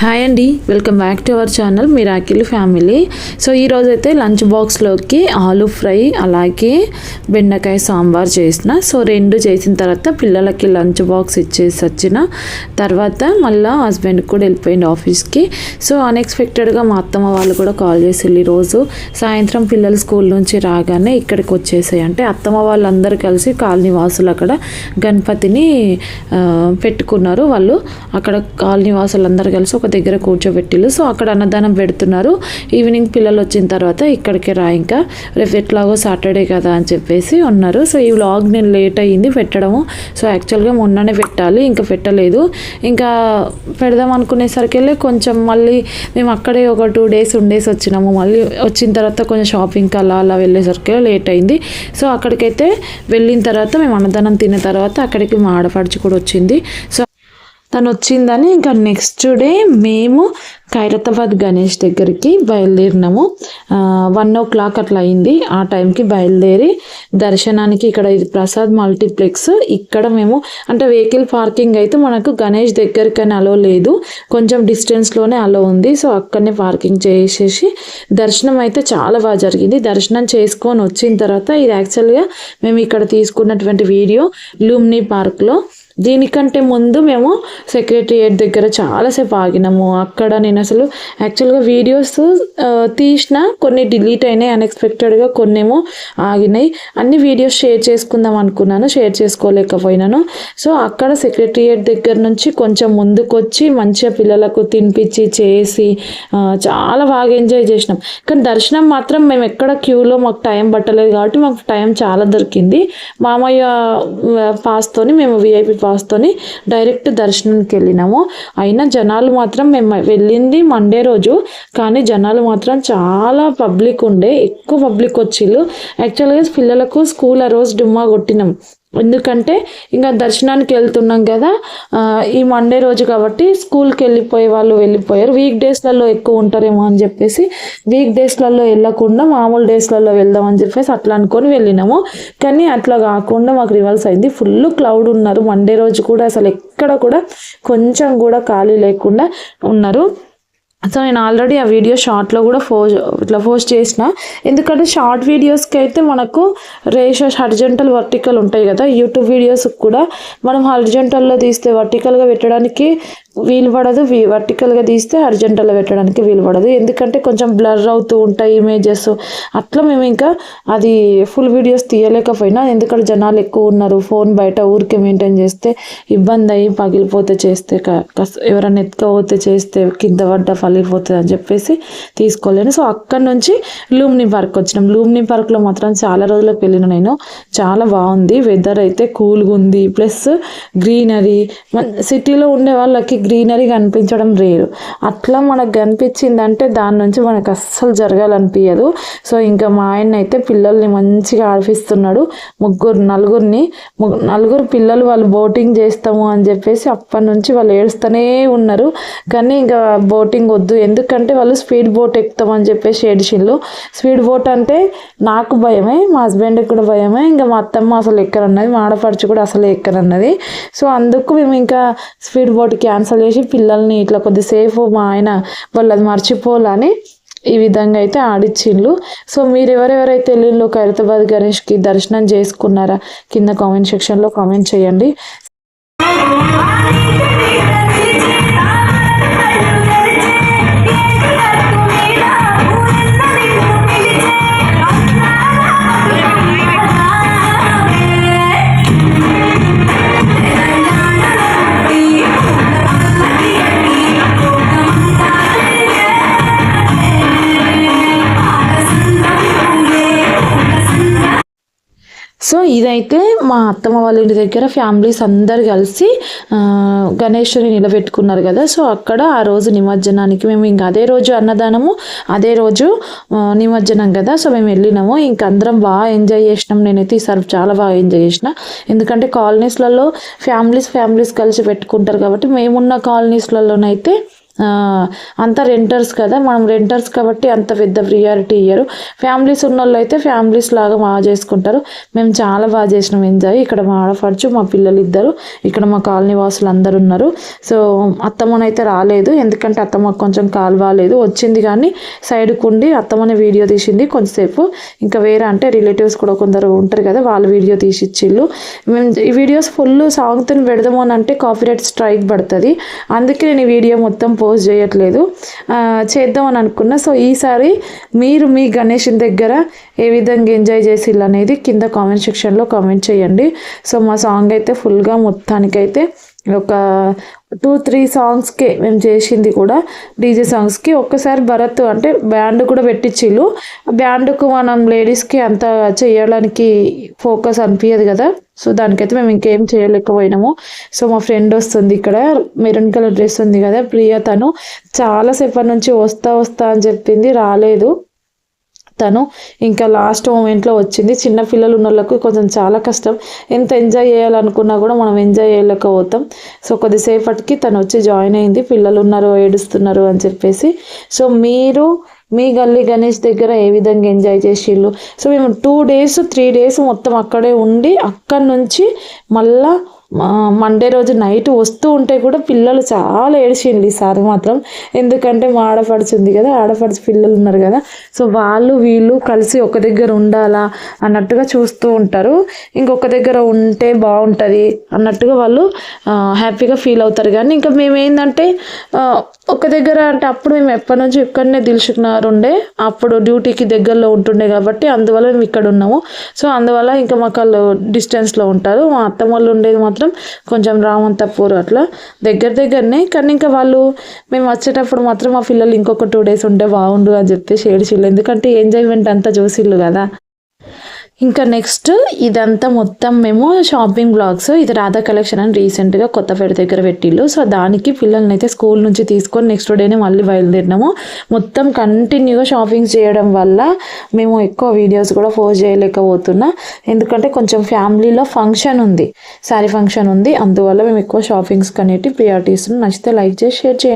Hi అండి welcome back to our channel miracle family so ఈరోజు అయితే లంచ్ బాక్స్లోకి ఆలు ఫ్రై అలాగే బెండకాయ సాంబార్ చేసిన. సో రెండు చేసిన తర్వాత పిల్లలకి లంచ్ బాక్స్ ఇచ్చేసి వచ్చిన. తర్వాత మళ్ళీ హస్బెండ్ కూడా వెళ్ళిపోయింది ఆఫీస్కి సో అన్ఎక్స్పెక్టెడ్గా మా అత్తమ్మ వాళ్ళు కూడా కాల్ చేసి ఈరోజు సాయంత్రం పిల్లలు స్కూల్ నుంచి రాగానే ఇక్కడికి వచ్చేసాయి. అంటే అత్తమ్మ వాళ్ళందరూ కలిసి కాలనీ వాసులు అక్కడ గణపతిని పెట్టుకున్నారు వాళ్ళు. అక్కడ కాలనీ వాసులందరూ కలిసి ఒక దగ్గర కూర్చోబెట్టిల్లు. సో అక్కడ అన్నదానం పెడుతున్నారు. ఈవినింగ్ పిల్లలు వచ్చిన తర్వాత ఇక్కడికి రా ఇంకా. రేపు ఎట్లాగో సాటర్డే కదా అని చెప్పేసి ఉన్నారు. సో ఈ వ్లాగ్ నేను లేట్ అయ్యింది పెట్టడము. సో యాక్చువల్గా మొన్ననే పెట్టాలి ఇంకా పెట్టలేదు. ఇంకా పెడదాం అనుకునేసరికి కొంచెం మళ్ళీ మేము అక్కడే ఒక టూ డేస్ ఉండేసి వచ్చినాము. మళ్ళీ వచ్చిన తర్వాత కొంచెం షాపింగ్కి అలా అలా వెళ్ళేసరికి లేట్ అయింది. సో అక్కడికైతే వెళ్ళిన తర్వాత మేము అన్నదానం తిన్న తర్వాత అక్కడికి మా ఆడపడుచు కూడా వచ్చింది. సో తను వచ్చిందని ఇంకా నెక్స్ట్ డే మేము ఖైరతాబాద్ గణేష్ దగ్గరికి బయలుదేరినాము. వన్ ఓ క్లాక్ అట్లా అయింది. ఆ టైంకి బయలుదేరి దర్శనానికి ఇక్కడ ఇది ప్రసాద్ మల్టీప్లెక్స్. ఇక్కడ మేము అంటే వెహికల్ పార్కింగ్ అయితే మనకు గణేష్ దగ్గరికని అలో లేదు. కొంచెం డిస్టెన్స్లోనే అలో ఉంది. సో అక్కడనే పార్కింగ్ చేసేసి దర్శనం అయితే చాలా బాగా జరిగింది. దర్శనం చేసుకొని వచ్చిన తర్వాత ఇది యాక్చువల్గా మేము ఇక్కడ తీసుకున్నటువంటి వీడియో లూమ్నీ పార్క్లో దీనికంటే ముందు మేము సెక్రటరియేట్ దగ్గర చాలాసేపు ఆగినాము. అక్కడ నేను అసలు యాక్చువల్గా వీడియోస్ తీసిన కొన్ని డిలీట్ అయినాయి అన్ఎక్స్పెక్టెడ్గా కొన్నేమో ఆగినాయి. అన్ని వీడియోస్ షేర్ చేసుకుందాం అనుకున్నాను షేర్ చేసుకోలేకపోయినాను. సో అక్కడ సెక్రటరియేట్ దగ్గర నుంచి కొంచెం ముందుకొచ్చి మంచిగా పిల్లలకు తినిపించి చేసి చాలా బాగా ఎంజాయ్ చేసినాం. కానీ దర్శనం మాత్రం మేము ఎక్కడ క్యూలో మాకు టైం పట్టలేదు కాబట్టి మాకు టైం చాలా దొరికింది. మామయ్య పాస్తోని మేము విఐపి పాస్తోని డైరెక్ట్ దర్శనంకి వెళ్ళినాము అయినా జనాలు మాత్రం మేము వెళ్ళింది మండే రోజు కానీ జనాలు మాత్రం చాలా పబ్లిక్ ఉండే ఎక్కువ పబ్లిక్ వచ్చిళ్ళు. యాక్చువల్గా పిల్లలకు స్కూల్ ఆ రోజు డుమ్మా కొట్టినాం. ఎందుకంటే ఇంకా దర్శనానికి వెళ్తున్నాం కదా. ఈ మండే రోజు కాబట్టి స్కూల్కి వెళ్ళిపోయే వాళ్ళు వెళ్ళిపోయారు. వీక్ డేస్లలో ఎక్కువ ఉంటారేమో అని చెప్పేసి వీక్ డేస్లలో వెళ్ళకుండా మామూలు డేస్లలో వెళ్దాం అని చెప్పేసి అట్లా అనుకొని వెళ్ళినాము. కానీ అట్లా కాకుండా మాకు రివర్స్ అయింది. ఫుల్ క్లౌడ్ ఉన్నారు. మండే రోజు కూడా అసలు ఎక్కడ కూడా కొంచెం కూడా ఖాళీ లేకుండా ఉన్నారు. సో నేను ఆల్రెడీ ఆ వీడియో షార్ట్లో కూడా పోస్ట్ ఇట్లా పోస్ట్ చేసిన. ఎందుకంటే షార్ట్ వీడియోస్కి అయితే మనకు రేషస్ హర్జెంటల్ వర్టికల్ ఉంటాయి కదా. యూట్యూబ్ వీడియోస్కి కూడా మనం హర్జెంటల్లో తీస్తే వర్టికల్గా పెట్టడానికి వీలు పడదు వర్టికల్గా తీస్తే హర్జెంటల్లో పెట్టడానికి వీలు పడదు ఎందుకంటే కొంచెం బ్లర్ అవుతూ ఉంటాయి ఇమేజెస్ అట్లా మేము ఇంకా అది ఫుల్ వీడియోస్ తీయలేకపోయినా ఎందుకంటే జనాలు ఎక్కువ ఉన్నారు. ఫోన్ బయట ఊరికే మెయింటైన్ చేస్తే ఇబ్బంది అయ్యి పగిలిపోతే చేస్తే ఎవరైనా ఎత్తుకపోతే చేస్తే కింద పడ్డ పగిలిపోతుంది అని చెప్పేసి తీసుకోలేను. సో అక్కడి నుంచి లూమ్ని పార్క్ వచ్చినాం. లూమ్ని పార్క్లో మాత్రం చాలా రోజులకు వెళ్ళిన నేను. చాలా బాగుంది. వెదర్ అయితే కూల్గా ఉంది. ప్లస్ గ్రీనరీ సిటీలో ఉండే వాళ్ళకి గ్రీనరీ కనిపించడం రేరు అట్లా మనకు కనిపించిందంటే దాని నుంచి మనకు అస్సలు జరగాలనిపించదు సో ఇంకా మా ఆయన అయితే పిల్లల్ని మంచిగా ఆడిపిస్తున్నాడు. ముగ్గురు నలుగురిని. ము- నలుగురు పిల్లలు వాళ్ళు బోటింగ్ చేస్తాము అని చెప్పేసి అప్పటి నుంచి వాళ్ళు ఏడుస్తూనే ఉన్నారు. కానీ ఇంకా బోటింగ్ వద్దు. ఎందుకంటే వాళ్ళు స్పీడ్ బోట్ ఎక్కుతామని చెప్పేసి ఏడిచిళ్ళు. స్పీడ్ బోట్ అంటే నాకు భయమే మా హస్బెండ్కి కూడా భయమే. ఇంకా మా అత్తమ్మ అసలు ఎక్కరన్నది మా ఆడపడుచు కూడా అసలు ఎక్కరన్నది. సో అందుకు మేము ఇంకా స్పీడ్ బోట్ క్యాన్సిల్ చేసి పిల్లల్ని ఇట్లా కొద్దిసేపు మా ఆయన వాళ్ళు అది మర్చిపోవాలని ఈ విధంగా అయితే ఆడిచ్చిండ్లు. సో మీరు ఎవరెవరైతే వెళ్ళిండ్లో ఖైరతాబాద్ గణేష్కి దర్శనం చేసుకున్నారా? కింద కామెంట్ సెక్షన్లో కామెంట్ చేయండి. సో ఇదైతే మా అత్తమ్మ వాళ్ళ ఇంటి దగ్గర ఫ్యామిలీస్ అందరు కలిసి గణేషుని నిలబెట్టుకున్నారు కదా. సో అక్కడ ఆ రోజు నిమజ్జనానికి మేము ఇంకా అదే రోజు అన్నదానము అదే రోజు నిమజ్జనం కదా. సో మేము వెళ్ళినాము. ఇంక అందరం బాగా ఎంజాయ్ చేసినాం. నేనైతే ఈసారి చాలా బాగా ఎంజాయ్ చేసిన. ఎందుకంటే కాలనీస్లలో ఫ్యామిలీస్ ఫ్యామిలీస్ కలిసి పెట్టుకుంటారు కాబట్టి మేమున్న కాలనీస్లలోనైతే అంతా రెంటర్స్ కదా. మనం రెంటర్స్ కాబట్టి అంత పెద్ద ప్రియారిటీ ఇయ్యరు. ఫ్యామిలీస్ ఉన్న వాళ్ళు అయితే ఫ్యామిలీస్ లాగా బాగా చేసుకుంటారు. మేము చాలా బాగా చేసినాం. ఎంజాయ్ ఇక్కడ మా ఆడపడుచు మా పిల్లలు ఇద్దరు ఇక్కడ మా కాలనీ వాసులు అందరు ఉన్నారు. సో అత్తమ్మనైతే రాలేదు. ఎందుకంటే అత్తమ్మ కొంచెం కాలు బాగాలేదు వచ్చింది కానీ సైడ్కు ఉండి అత్తమ్మని వీడియో తీసింది కొంతసేపు. ఇంకా వేరే అంటే రిలేటివ్స్ కూడా కొందరు ఉంటారు కదా వాళ్ళు వీడియో తీసి ఇచ్చిళ్ళు మేము ఈ వీడియోస్ ఫుల్ సాంగ్తో పెడదామని అంటే కాపీరైట్ స్ట్రైక్ పడుతుంది. అందుకే నేను ఈ వీడియో మొత్తం పో పోస్ట్ చేయట్లేదు. చేద్దామని అనుకున్నా. సో ఈసారి మీరు మీ గణేష్ దగ్గర ఏ విధంగా ఎంజాయ్ చేసిల్లు అనేది కింద కామెంట్ సెక్షన్లో కామెంట్ చేయండి. సో మా సాంగ్ అయితే ఫుల్గా మొత్తానికైతే ఒక టూ త్రీ సాంగ్స్కే మేము చేసింది కూడా డీజే సాంగ్స్కి ఒక్కసారి భరత్ అంటే బ్యాండ్ కూడా పెట్టించిళ్ళు బ్యాండ్కు మనం లేడీస్కి అంత చేయడానికి ఫోకస్ అనిపించదు కదా. సో దానికైతే మేము ఇంకేం చేయలేకపోయినాము. సో మా ఫ్రెండ్ వస్తుంది ఇక్కడ మెరూన్ కలర్ డ్రెస్ ఉంది కదా ప్రియ తను. చాలాసేపటి నుంచి వస్తా వస్తా అని చెప్పింది రాలేదు తను. ఇంకా లాస్ట్ మూమెంట్లో వచ్చింది. చిన్న పిల్లలు ఉన్న వాళ్ళకు కొంచెం చాలా కష్టం. ఎంత ఎంజాయ్ చేయాలనుకున్నా కూడా మనం ఎంజాయ్ చేయలేకపోతాం. సో కొద్దిసేపటికి తను వచ్చి జాయిన్ అయింది. పిల్లలు ఉన్నారు ఏడుస్తున్నారు అని చెప్పేసి. సో మీరు మీ గల్లీ గణేష్ దగ్గర ఏ విధంగా ఎంజాయ్ చేసిళ్ళు? సో మేము టూ డేస్ త్రీ డేస్ మొత్తం అక్కడే ఉండి అక్కడి నుంచి మళ్ళా మండే రోజు నైట్ వస్తూ ఉంటే కూడా పిల్లలు చాలా ఏడిచిండ్రు ఈసారి మాత్రం. ఎందుకంటే మా ఆడపడుచు ఉంది కదా ఆడపడుచు పిల్లలు ఉన్నారు కదా. సో వాళ్ళు వీళ్ళు కలిసి ఒక దగ్గర ఉండాలా అన్నట్టుగా చూస్తూ ఉంటారు. ఇంకొక దగ్గర ఉంటే బాగుంటుంది అన్నట్టుగా వాళ్ళు హ్యాపీగా ఫీల్ అవుతారు. కానీ ఇంకా మేమేందంటే ఒక దగ్గర అంటే అప్పుడు మేము ఎప్పటి నుంచి ఇక్కడనే దిల్చుకున్నారు ఉండే అప్పుడు డ్యూటీకి దగ్గరలో ఉంటుండే కాబట్టి అందువల్ల మేము ఇక్కడ ఉన్నాము. సో అందువల్ల ఇంకా మాకు వాళ్ళు డిస్టెన్స్లో ఉంటారు. మా అత్తమ్మ వాళ్ళు ఉండేది మాత్రం కొంచెం రామంతపూర్ అట్లా దగ్గర దగ్గరనే. కానీ ఇంకా వాళ్ళు మేము వచ్చేటప్పుడు మాత్రం మా పిల్లలు ఇంకొక టూ డేస్ ఉంటే బాగుండు అని చెప్పేసి ఏడిచిళ్ళు. ఎందుకంటే ఎంజాయ్మెంట్ అంతా చూసిళ్ళు కదా. ఇంకా నెక్స్ట్ ఇదంతా మొత్తం మేము షాపింగ్ బ్లాగ్స్ ఇది రాధా కలెక్షన్ అని రీసెంట్గా కొత్తపేట దగ్గర పెట్టిళ్ళు. సో దానికి పిల్లల్ని అయితే స్కూల్ నుంచి తీసుకొని నెక్స్ట్ డేనే మళ్ళీ బయలుదేరినాము. మొత్తం కంటిన్యూగా షాపింగ్ చేయడం వల్ల మేము ఎక్కువ వీడియోస్ కూడా పోస్ట్ చేయలేకపోతున్నా. ఎందుకంటే కొంచెం ఫ్యామిలీలో ఫంక్షన్ ఉంది. శారీ ఫంక్షన్ ఉంది. అందువల్ల మేము ఎక్కువ షాపింగ్స్ అనేవి ప్రియారిటీస్ నచ్చితే లైక్ చేసి షేర్ చేయండి.